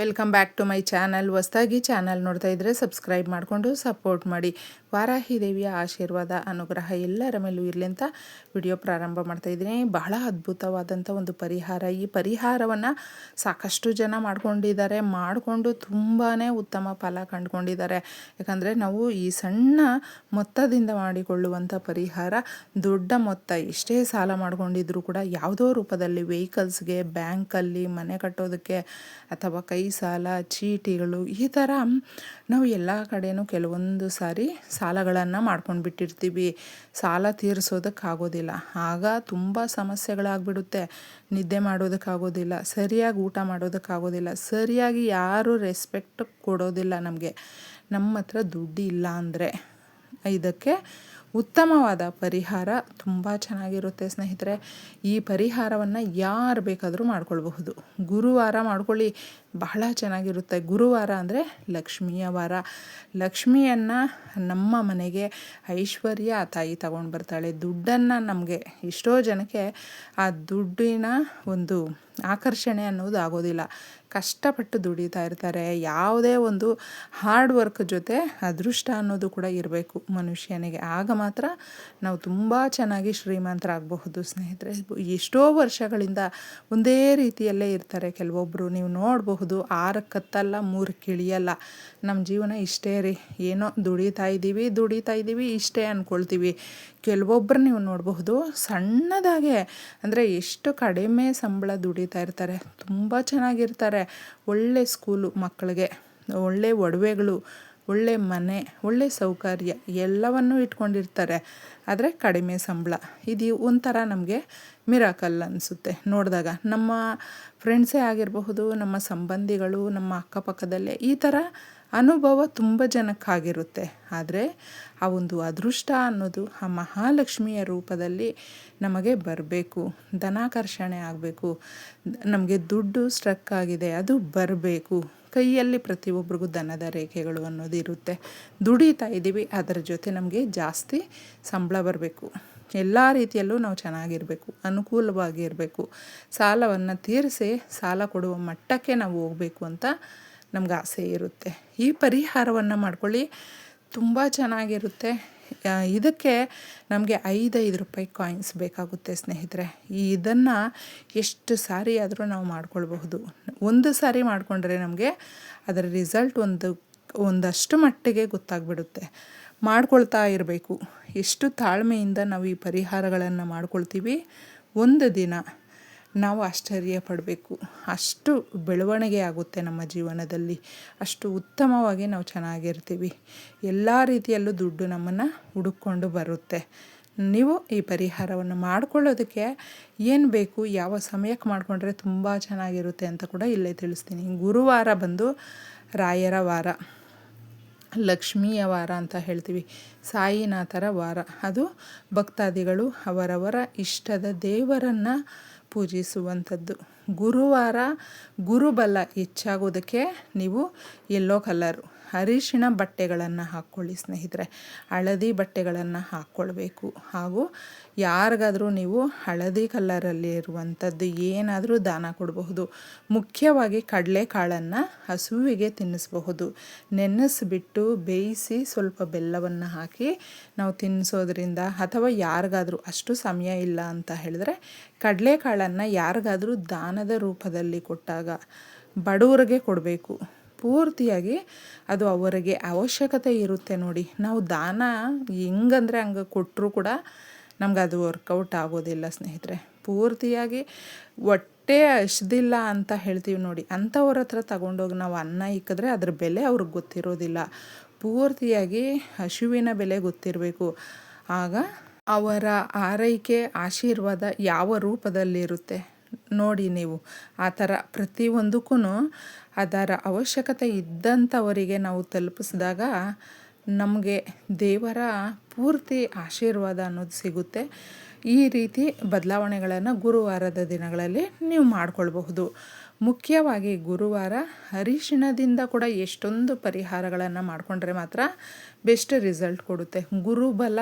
Welcome back to my channel ಹೊಸ್ದಾಗಿ channel ನೋಡ್ತಾ ಇದ್ದರೆ ಸಬ್ಸ್ಕ್ರೈಬ್ ಮಾಡಿಕೊಂಡು ಸಪೋರ್ಟ್ ಮಾಡಿ. ವಾರಾಹಿ ದೇವಿಯ ಆಶೀರ್ವಾದ, ಅನುಗ್ರಹ ಎಲ್ಲರ ಮೇಲೂ ಇರಲಿ ಅಂತ ವಿಡಿಯೋ ಪ್ರಾರಂಭ ಮಾಡ್ತಾ ಇದ್ದೀನಿ. ಬಹಳ ಅದ್ಭುತವಾದಂಥ ಒಂದು ಪರಿಹಾರ. ಈ ಪರಿಹಾರವನ್ನು ಸಾಕಷ್ಟು ಜನ ಮಾಡ್ಕೊಂಡಿದ್ದಾರೆ. ಮಾಡಿಕೊಂಡು ತುಂಬಾ ಉತ್ತಮ ಫಲ ಕಂಡುಕೊಂಡಿದ್ದಾರೆ. ಯಾಕಂದರೆ ನಾವು ಈ ಸಣ್ಣ ಮೊತ್ತದಿಂದ ಮಾಡಿಕೊಳ್ಳುವಂಥ ಪರಿಹಾರ, ದೊಡ್ಡ ಮೊತ್ತ, ಎಷ್ಟೇ ಸಾಲ ಮಾಡ್ಕೊಂಡಿದ್ರೂ ಕೂಡ ಯಾವುದೋ ರೂಪದಲ್ಲಿ ವೆಹಿಕಲ್ಸ್ಗೆ ಬ್ಯಾಂಕಲ್ಲಿ, ಮನೆ ಕಟ್ಟೋದಕ್ಕೆ ಅಥವಾ ಕೈ ಸಾಲ, ಚೀಟಿಗಳು ಈ ಥರ ನಾವು ಎಲ್ಲ ಕಡೆಯೂ ಕೆಲವೊಂದು ಸಾರಿ ಸಾಲಗಳನ್ನು ಮಾಡ್ಕೊಂಡು ಬಿಟ್ಟಿರ್ತೀವಿ ಸಾಲ ತೀರಿಸೋದಕ್ಕಾಗೋದಿಲ್ಲ. ಆಗ ತುಂಬ ಸಮಸ್ಯೆಗಳಾಗ್ಬಿಡುತ್ತೆ. ನಿದ್ದೆ ಮಾಡೋದಕ್ಕಾಗೋದಿಲ್ಲ. ಸರಿಯಾಗಿ ಊಟ ಮಾಡೋದಕ್ಕಾಗೋದಿಲ್ಲ. ಸರಿಯಾಗಿ ಯಾರೂ ರೆಸ್ಪೆಕ್ಟ್ ಕೊಡೋದಿಲ್ಲ ನಮಗೆ. ನಮ್ಮ ಹತ್ರ ದುಡ್ಡು ಇಲ್ಲ ಅಂದರೆ. ಇದಕ್ಕೆ ಉತ್ತಮವಾದ ಪರಿಹಾರ ತುಂಬ ಚೆನ್ನಾಗಿರುತ್ತೆ, ಸ್ನೇಹಿತರೆ. ಈ ಪರಿಹಾರವನ್ನು ಯಾರು ಬೇಕಾದರೂ ಮಾಡ್ಕೊಳ್ಬಹುದು. ಗುರುವಾರ ಮಾಡ್ಕೊಳ್ಳಿ, ಬಹಳ ಚೆನ್ನಾಗಿರುತ್ತೆ. ಗುರುವಾರ ಅಂದರೆ ಲಕ್ಷ್ಮಿಯ ವಾರ. ಲಕ್ಷ್ಮಿಯನ್ನು ನಮ್ಮ ಮನೆಗೆ ಐಶ್ವರ್ಯ ತಾಯಿ ತಗೊಂಡು ಬರ್ತಾಳೆ. ದುಡ್ಡನ್ನು ನಮಗೆ ಎಷ್ಟೋ ಜನಕ್ಕೆ ಆ ದುಡ್ಡಿನ ಒಂದು ಆಕರ್ಷಣೆ ಅನ್ನೋದು ಆಗೋದಿಲ್ಲ. ಕಷ್ಟಪಟ್ಟು ದುಡಿತಾ ಇರ್ತಾರೆ. ಯಾವುದೇ ಒಂದು ಹಾರ್ಡ್ ವರ್ಕ್ ಜೊತೆ ಅದೃಷ್ಟ ಅನ್ನೋದು ಕೂಡ ಇರಬೇಕು ಮನುಷ್ಯನಿಗೆ. ಆಗ ಮಾತ್ರ ನಾವು ತುಂಬ ಚೆನ್ನಾಗಿ ಶ್ರೀಮಂತರಾಗಬಹುದು ಸ್ನೇಹಿತರೆ. ಎಷ್ಟೋ ವರ್ಷಗಳಿಂದ ಒಂದೇ ರೀತಿಯಲ್ಲೇ ಇರ್ತಾರೆ ಕೆಲವೊಬ್ಬರು ನೀವು ನೋಡಬಹುದು ಆರಕ್ಕೆ ಕತ್ತಲ್ಲ ಮೂರು ಇಳಿಯಲ್ಲ ನಮ್ಮ ಜೀವನ ಇಷ್ಟೇ ರೀ. ಏನೋ ದುಡಿತಾ ಇದ್ದೀವಿ ದುಡಿತಾ ಇದ್ದೀವಿ, ಇಷ್ಟೇ ಅಂದ್ಕೊಳ್ತೀವಿ ಕೆಲವೊಬ್ಬರು ನೀವು ನೋಡಬಹುದು ಸಣ್ಣದಾಗೆ, ಅಂದರೆ ಎಷ್ಟು ಕಡಿಮೆ ಸಂಬಳ ದುಡಿತಾ ಇರ್ತಾರೆ. ತುಂಬ ಚೆನ್ನಾಗಿರ್ತಾರೆ. ಒಳ್ಳೆ ಸ್ಕೂಲು ಮಕ್ಕಳಿಗೆ, ಒಳ್ಳೆ ಒಡವೆಗಳು, ಒಳ್ಳೆ ಮನೆ, ಒಳ್ಳೆ ಸೌಕರ್ಯ ಎಲ್ಲವನ್ನೂ ಇಟ್ಕೊಂಡಿರ್ತಾರೆ. ಆದರೆ ಕಡಿಮೆ ಸಂಬಳ. ಇದು ಒಂಥರ ನಮಗೆ ಮಿರಾಕಲ್ ಅನಿಸುತ್ತೆ. ನೋಡಿದಾಗ ನಮ್ಮ ಫ್ರೆಂಡ್ಸೇ ಆಗಿರಬಹುದು, ನಮ್ಮ ಸಂಬಂಧಿಗಳು, ನಮ್ಮ ಅಕ್ಕಪಕ್ಕದಲ್ಲೇ ಈ ಥರ ಅನುಭವ ತುಂಬ ಜನಕ್ಕಾಗಿರುತ್ತೆ. ಆದರೆ, ಆ ಒಂದು ಅದೃಷ್ಟ ಅನ್ನೋದು ಆ ಮಹಾಲಕ್ಷ್ಮಿಯ ರೂಪದಲ್ಲಿ ನಮಗೆ ಬರಬೇಕು. ಧನಾಕರ್ಷಣೆ ಆಗಬೇಕು. ನಮಗೆ ದುಡ್ಡು ಸ್ಟ್ರಕ್ ಆಗಿದೆ, ಅದು ಬರಬೇಕು. ಕೈಯಲ್ಲಿ ಪ್ರತಿಯೊಬ್ಬರಿಗೂ ದನದ ರೇಖೆಗಳು ಅನ್ನೋದು ಇರುತ್ತೆ. ದುಡಿತಾ ಇದ್ದೀವಿ, ಅದರ ಜೊತೆ ನಮಗೆ ಜಾಸ್ತಿ ಸಂಬಳ ಬರಬೇಕು. ಎಲ್ಲ ರೀತಿಯಲ್ಲೂ ನಾವು ಚೆನ್ನಾಗಿರಬೇಕು ಅನುಕೂಲವಾಗಿರಬೇಕು ಸಾಲವನ್ನು ತೀರಿಸಿ ಸಾಲ ಕೊಡುವ ಮಟ್ಟಕ್ಕೆ ನಾವು ಹೋಗಬೇಕು ಅಂತ ನಮ್ಗೆ ಆಸೆ ಇರುತ್ತೆ. ಈ ಪರಿಹಾರವನ್ನು ಮಾಡ್ಕೊಳ್ಳಿ ತುಂಬ ಚೆನ್ನಾಗಿರುತ್ತೆ. ಇದಕ್ಕೆ ನಮಗೆ ಐದೈದು ರೂಪಾಯಿ ಕಾಯಿನ್ಸ್ ಬೇಕಾಗುತ್ತೆ ಸ್ನೇಹಿತರೆ. ಇದನ್ನು ಎಷ್ಟು ಸಾರಿ ಆದರೂ ನಾವು ಮಾಡ್ಕೊಳ್ಬಹುದು. ಒಂದು ಸಾರಿ ಮಾಡಿಕೊಂಡ್ರೆ ನಮಗೆ ಅದರ ರಿಸಲ್ಟ್ ಒಂದು, ಒಂದಷ್ಟು ಮಟ್ಟಿಗೆ ಗೊತ್ತಾಗ್ಬಿಡುತ್ತೆ. ಮಾಡ್ಕೊಳ್ತಾ ಇರಬೇಕು. ಎಷ್ಟು ತಾಳ್ಮೆಯಿಂದ ನಾವು ಈ ಪರಿಹಾರಗಳನ್ನು ಮಾಡ್ಕೊಳ್ತೀವಿ. ಒಂದು ದಿನ. ನಾವು ಆಶ್ಚರ್ಯ ಪಡಬೇಕು. ಅಷ್ಟು ಬೆಳವಣಿಗೆ ಆಗುತ್ತೆ ನಮ್ಮ ಜೀವನದಲ್ಲಿ. ಅಷ್ಟು ಉತ್ತಮವಾಗಿ ನಾವು ಚೆನ್ನಾಗಿರ್ತೀವಿ. ಎಲ್ಲ ರೀತಿಯಲ್ಲೂ ದುಡ್ಡು ನಮ್ಮನ್ನು ಹುಡುಕೊಂಡು ಬರುತ್ತೆ. ನೀವು ಈ ಪರಿಹಾರವನ್ನು ಮಾಡ್ಕೊಳ್ಳೋದಕ್ಕೆ ಏನು ಬೇಕು, ಯಾವ ಸಮಯಕ್ಕೆ ಮಾಡಿಕೊಂಡ್ರೆ ತುಂಬ ಚೆನ್ನಾಗಿರುತ್ತೆ ಅಂತ ಕೂಡ ಇಲ್ಲೇ ತಿಳಿಸ್ತೀನಿ. ಗುರುವಾರ ಬಂದು ರಾಯರ ವಾರ, ಲಕ್ಷ್ಮಿಯ ವಾರ ಅಂತ ಹೇಳ್ತೀವಿ. ಸಾಯಿನಾಥರ ವಾರ. ಅದು ಭಕ್ತಾದಿಗಳು ಅವರವರ ಇಷ್ಟದ ದೇವರನ್ನು ಪೂಜಿಸುವಂಥದ್ದು. ಗುರುವಾರ ಗುರುಬಲ ಹೆಚ್ಚಾಗೋದಕ್ಕೆ ನೀವು ಎಲ್ಲೋ ಕಲರು ಅರಿಶಿಣ ಬಟ್ಟೆಗಳನ್ನು ಹಾಕ್ಕೊಳ್ಳಿ ಸ್ನೇಹಿತರೆ. ಹಳದಿ ಬಟ್ಟೆಗಳನ್ನು ಹಾಕ್ಕೊಳ್ಬೇಕು ಹಾಗೂ ಯಾರಿಗಾದರೂ ನೀವು ಹಳದಿ ಕಲ್ಲರಲ್ಲಿ ಇರುವಂಥದ್ದು ಏನಾದರೂ ದಾನ ಕೊಡಬಹುದು. ಮುಖ್ಯವಾಗಿ ಕಡಲೆಕಾಳನ್ನು ಹಸುವಿಗೆ ತಿನ್ನಿಸಬಹುದು. ನೆನೆಸಿಬಿಟ್ಟು ಬೇಯಿಸಿ ಸ್ವಲ್ಪ ಬೆಲ್ಲವನ್ನು ಹಾಕಿ ನಾವು ತಿನ್ನಿಸೋದ್ರಿಂದ ಅಥವಾ ಯಾರಿಗಾದರೂ ಅಷ್ಟು ಸಮಯ ಇಲ್ಲ ಅಂತ ಹೇಳಿದ್ರೆ ಕಡಲೆಕಾಳನ್ನು ಯಾರಿಗಾದರೂ ದಾನದ ರೂಪದಲ್ಲಿ ಕೊಟ್ಟಾಗ ಬಡವರಿಗೆ ಕೊಡಬೇಕು. ಪೂರ್ತಿಯಾಗಿ ಅದು ಅವರಿಗೆ ಅವಶ್ಯಕತೆ ಇರುತ್ತೆ ನೋಡಿ. ನಾವು ದಾನ ಹೆಂಗಂದರೆ ಹಂಗೆ ಕೊಟ್ಟರೂ ಕೂಡ ನಮ್ಗೆ ಅದು ವರ್ಕೌಟ್ ಆಗೋದಿಲ್ಲ ಸ್ನೇಹಿತರೆ. ಪೂರ್ತಿಯಾಗಿ ಹೊಟ್ಟೆ ಹಸ್ದಿಲ್ಲ ಅಂತ ಹೇಳ್ತೀವಿ ನೋಡಿ. ಅಂಥವ್ರ ಹತ್ರ ತಗೊಂಡೋಗಿ ನಾವು ಅನ್ನ ಇಕ್ಕಿದ್ರೆ ಅದ್ರ ಬೆಲೆ ಅವ್ರಿಗೆ ಗೊತ್ತಿರೋದಿಲ್ಲ. ಪೂರ್ತಿಯಾಗಿ ಹಸುವಿನ ಬೆಲೆ ಗೊತ್ತಿರಬೇಕು. ಆಗ ಅವರ ಆರೈಕೆ, ಆಶೀರ್ವಾದ ಯಾವ ರೂಪದಲ್ಲಿರುತ್ತೆ? ನೋಡಿ ನೀವು. ಆ ಥರ ಪ್ರತಿಯೊಂದಕ್ಕೂ ಅದರ ಅವಶ್ಯಕತೆ ಇದ್ದಂಥವರಿಗೆ ನಾವು ತಲುಪಿಸಿದಾಗ ನಮಗೆ ದೇವರ ಪೂರ್ತಿ ಆಶೀರ್ವಾದ ಅನ್ನೋದು ಸಿಗುತ್ತೆ. ಈ ರೀತಿ ಬದಲಾವಣೆಗಳನ್ನು ಗುರುವಾರದ ದಿನಗಳಲ್ಲಿ ನೀವು ಮಾಡಿಕೊಳ್ಬಹುದು. ಮುಖ್ಯವಾಗಿ ಗುರುವಾರ ಅರಿಶಿಣದಿಂದ ಕೂಡ ಎಷ್ಟೊಂದು ಪರಿಹಾರಗಳನ್ನು ಮಾಡಿಕೊಂಡ್ರೆ ಮಾತ್ರ ಬೆಸ್ಟ್ ರಿಸಲ್ಟ್ ಕೊಡುತ್ತೆ. ಗುರುಬಲ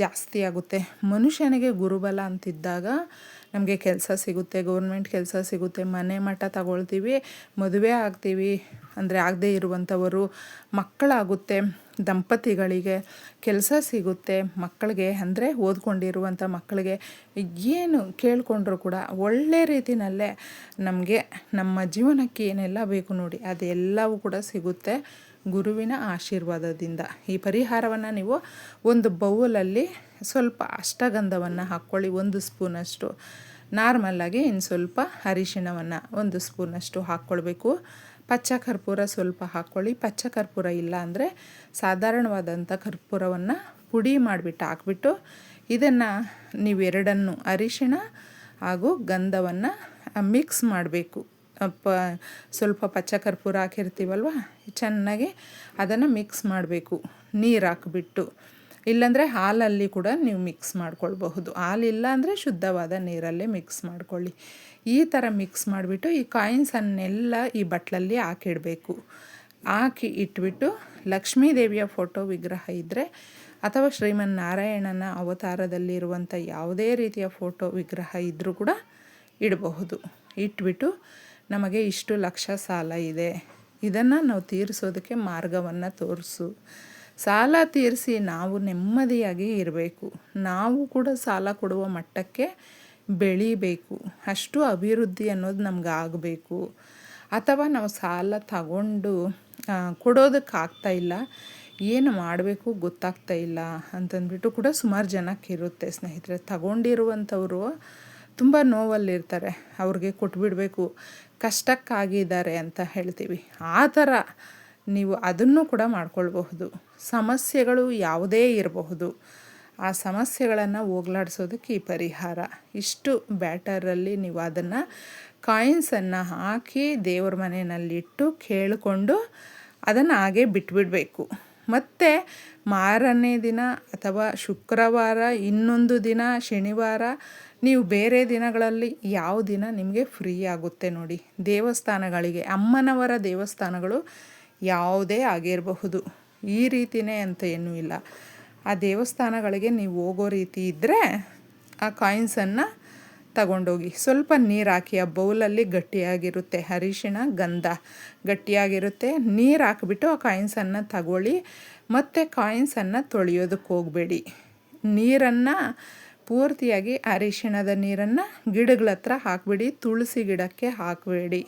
ಜಾಸ್ತಿ ಆಗುತ್ತೆ. ಮನುಷ್ಯನಿಗೆ ಗುರುಬಲ ಅಂತಿದ್ದಾಗ ನಮಗೆ ಕೆಲಸ ಸಿಗುತ್ತೆ. ಗೌರ್ಮೆಂಟ್ ಕೆಲಸ ಸಿಗುತ್ತೆ. ಮನೆ ಮಠ ತಗೊಳ್ತೀವಿ, ಮದುವೆ ಆಗ್ತೀವಿ. ಅಂದರೆ ಆಗದೇ ಇರುವಂಥವರು, ಮಕ್ಕಳಾಗುತ್ತೆ, ದಂಪತಿಗಳಿಗೆ ಕೆಲಸ ಸಿಗುತ್ತೆ. ಮಕ್ಕಳಿಗೆ ಅಂದರೆ ಓದ್ಕೊಂಡಿರುವಂಥ ಮಕ್ಕಳಿಗೆ ಏನು ಕೇಳಿಕೊಂಡ್ರು ಕೂಡ ಒಳ್ಳೆ ರೀತಿಯಲ್ಲೇ ನಮಗೆ ನಮ್ಮ ಜೀವನಕ್ಕೆ ಏನೆಲ್ಲ ಬೇಕು ನೋಡಿ, ಅದೆಲ್ಲವೂ ಕೂಡ ಸಿಗುತ್ತೆ. ಗುರುವಿನ ಆಶೀರ್ವಾದದಿಂದ. ಈ ಪರಿಹಾರವನ್ನು ನೀವು ಒಂದು ಬೌಲಲ್ಲಿ ಸ್ವಲ್ಪ ಅಷ್ಟಗಂಧವನ್ನು ಹಾಕ್ಕೊಳ್ಳಿ, ಒಂದು ಸ್ಪೂನಷ್ಟು. ನಾರ್ಮಲ್ಲಾಗಿ ಇನ್ನು ಸ್ವಲ್ಪ ಅರಿಶಿಣವನ್ನು ಒಂದು ಸ್ಪೂನಷ್ಟು ಹಾಕ್ಕೊಳ್ಬೇಕು. ಪಚ್ಚ ಕರ್ಪೂರ ಸ್ವಲ್ಪ ಹಾಕ್ಕೊಳ್ಳಿ. ಪಚ್ಚ ಕರ್ಪೂರ ಇಲ್ಲ ಅಂದರೆ ಸಾಧಾರಣವಾದಂಥ ಕರ್ಪೂರವನ್ನು ಪುಡಿ ಮಾಡಿಬಿಟ್ಟು ಹಾಕ್ಬಿಟ್ಟು ಇದನ್ನು ನೀವೆರಡನ್ನು ಅರಿಶಿಣ ಹಾಗೂ ಗಂಧವನ್ನು ಮಿಕ್ಸ್ ಮಾಡಬೇಕು. ಪ ಸ್ವಲ್ಪ ಪಚ್ಚ ಕರ್ಪೂರ ಹಾಕಿರ್ತೀವಲ್ವ? ಚೆನ್ನಾಗಿ ಅದನ್ನು ಮಿಕ್ಸ್ ಮಾಡಬೇಕು. ನೀರು ಹಾಕಿಬಿಟ್ಟು. ಇಲ್ಲಾಂದರೆ ಹಾಲಲ್ಲಿ ಕೂಡ ನೀವು ಮಿಕ್ಸ್ ಮಾಡ್ಕೊಳ್ಬಹುದು. ಹಾಲಿಲ್ಲ ಅಂದರೆ ಶುದ್ಧವಾದ ನೀರಲ್ಲೇ ಮಿಕ್ಸ್ ಮಾಡ್ಕೊಳ್ಳಿ. ಈ ಥರ ಮಿಕ್ಸ್ ಮಾಡಿಬಿಟ್ಟು ಈ ಕಾಯಿನ್ಸನ್ನೆಲ್ಲ ಈ ಬಟ್ಲಲ್ಲಿ ಹಾಕಿಡಬೇಕು. ಹಾಕಿ ಇಟ್ಬಿಟ್ಟು ಲಕ್ಷ್ಮೀ ದೇವಿಯ ಫೋಟೋ ವಿಗ್ರಹ ಇದ್ದರೆ ಅಥವಾ ಶ್ರೀಮನ್ ನಾರಾಯಣನ ಅವತಾರದಲ್ಲಿರುವಂಥ ಯಾವುದೇ ರೀತಿಯ ಫೋಟೋ ವಿಗ್ರಹ ಇದ್ದರೂ ಕೂಡ ಇಡಬಹುದು. ಇಟ್ಬಿಟ್ಟು ನಮಗೆ ಇಷ್ಟು ಲಕ್ಷ ಸಾಲ ಇದೆ. ಇದನ್ನು ನಾವು ತೀರಿಸೋದಕ್ಕೆ ಮಾರ್ಗವನ್ನು ತೋರಿಸು. ಸಾಲ ತೀರಿಸಿ ನಾವು ನೆಮ್ಮದಿಯಾಗಿ ಇರಬೇಕು. ನಾವು ಕೂಡ ಸಾಲ ಕೊಡುವ ಮಟ್ಟಕ್ಕೆ ಬೆಳಿಬೇಕು. ಅಷ್ಟು ಅಭಿವೃದ್ಧಿ ಅನ್ನೋದು ನಮ್ಗೆ ಆಗಬೇಕು. ಅಥವಾ ನಾವು ಸಾಲ ತಗೊಂಡು ಕೊಡೋದಕ್ಕಾಗ್ತಾ ಇಲ್ಲ. ಏನು ಮಾಡಬೇಕು ಗೊತ್ತಾಗ್ತಾ ಇಲ್ಲ ಅಂತಂದ್ಬಿಟ್ಟು ಕೂಡ ಸುಮಾರು ಜನಕ್ಕೆ ಇರುತ್ತೆ ಸ್ನೇಹಿತರೆ. ತಗೊಂಡಿರುವಂಥವರು ತುಂಬ ನೋವಲ್ಲಿರ್ತಾರೆ. ಅವ್ರಿಗೆ ಕೊಟ್ಬಿಡಬೇಕು. ಕಷ್ಟಕ್ಕಾಗಿದ್ದಾರೆ ಅಂತ ಹೇಳ್ತೀವಿ. ಆ ಥರ ನೀವು ಅದನ್ನು ಕೂಡ ಮಾಡ್ಕೊಳ್ಬಹುದು. ಸಮಸ್ಯೆಗಳು ಯಾವುದೇ ಇರಬಹುದು. ಆ ಸಮಸ್ಯೆಗಳನ್ನು ಹೋಗ್ಲಾಡ್ಸೋದಕ್ಕೆ ಈ ಪರಿಹಾರ. ಇಷ್ಟು ಬ್ಯಾಟರಲ್ಲಿ ನೀವು ಅದನ್ನು ಕಾಯಿನ್ಸನ್ನು ಹಾಕಿ ದೇವ್ರ ಮನೆಯಲ್ಲಿಟ್ಟು ಕೇಳಿಕೊಂಡು ಅದನ್ನು ಹಾಗೆ ಬಿಟ್ಬಿಡಬೇಕು. ಮತ್ತು ಮಾರನೇ ದಿನ ಅಥವಾ ಶುಕ್ರವಾರ ಇನ್ನೊಂದು ದಿನ ಶನಿವಾರ ನೀವು ಬೇರೆ ದಿನಗಳಲ್ಲಿ ಯಾವ ದಿನ ನಿಮಗೆ ಫ್ರೀ ಆಗುತ್ತೆ ನೋಡಿ. ದೇವಸ್ಥಾನಗಳಿಗೆ, ಅಮ್ಮನವರ ದೇವಸ್ಥಾನಗಳು ಯಾವುದೇ ಆಗಿರಬಹುದು. ಈ ರೀತಿಯೇ ಅಂತ ಏನೂ ಇಲ್ಲ. ಆ ದೇವಸ್ಥಾನಗಳಿಗೆ ನೀವು ಹೋಗೋ ರೀತಿ ಇದ್ದರೆ ಆ ಕಾಯಿನ್ಸನ್ನು ತಗೊಂಡೋಗಿ. ಸ್ವಲ್ಪ ನೀರು ಹಾಕಿ, ಆ ಬೌಲಲ್ಲಿ ಗಟ್ಟಿಯಾಗಿರುತ್ತೆ. ಅರಿಶಿಣ, ಗಂಧ ಗಟ್ಟಿಯಾಗಿರುತ್ತೆ. ನೀರು ಹಾಕಿಬಿಟ್ಟು ಆ ಕಾಯಿನ್ಸನ್ನು ತಗೊಳ್ಳಿ. ಮತ್ತು ಕಾಯಿನ್ಸನ್ನು ತೊಳೆಯೋದಕ್ಕೆ ಹೋಗಬೇಡಿ. ನೀರನ್ನು ಪೂರ್ತಿಯಾಗಿ ಅರಿಶಿಣದ ನೀರನ್ನು ಗಿಡಗಳ ಹತ್ರ ಹಾಕಿಬಿಡಿ, ತುಳಸಿ ಗಿಡಕ್ಕೆ ಹಾಕಬೇಡಿ.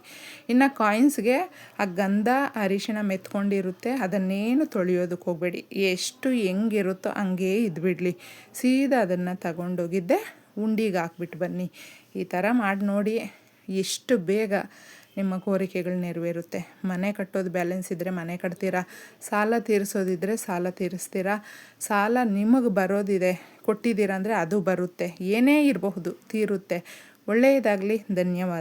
ಇನ್ನು ಕಾಯಿನ್ಸ್ಗೆ ಆ ಗಂಧ ಅರಿಶಿಣ ಮೆತ್ಕೊಂಡಿರುತ್ತೆ, ಅದನ್ನೇನು ತೊಳೆಯೋದಕ್ಕೆ ಹೋಗಬೇಡಿ. ಎಷ್ಟು ಹೆಂಗಿರುತ್ತೋ ಹಂಗೇ ಇದ್ಬಿಡಲಿ. ಸೀದಾ ಅದನ್ನು ತಗೊಂಡೋಗಿದ್ದೆ, ಉಂಡಿಗೆ ಹಾಕ್ಬಿಟ್ಟು ಬನ್ನಿ. ಈ ಥರ ಮಾಡಿ ನೋಡಿ, ಎಷ್ಟು ಬೇಗ ನಿಮ್ಮ ಕೋರಿಕೆಗಳು ನೆರವೇರುತ್ತೆ. ಮನೆ ಕಟ್ಟೋದು ಬ್ಯಾಲೆನ್ಸ್ ಇದ್ದರೆ ಮನೆ ಕಟ್ತೀರಾ? ಸಾಲ ತೀರಿಸೋದಿದ್ದರೆ ಸಾಲ ತೀರಿಸ್ತೀರಾ? ಸಾಲ ನಿಮಗೆ ಬರೋದಿದೆ, ಕೊಟ್ಟಿದ್ದೀರಾ ಅಂದರೆ ಅದು ಬರುತ್ತೆ. ಏನೇ ಇರಬಹುದು, ತೀರುತ್ತೆ. ಒಳ್ಳೆಯದಾಗಲಿ, ಧನ್ಯವಾದ.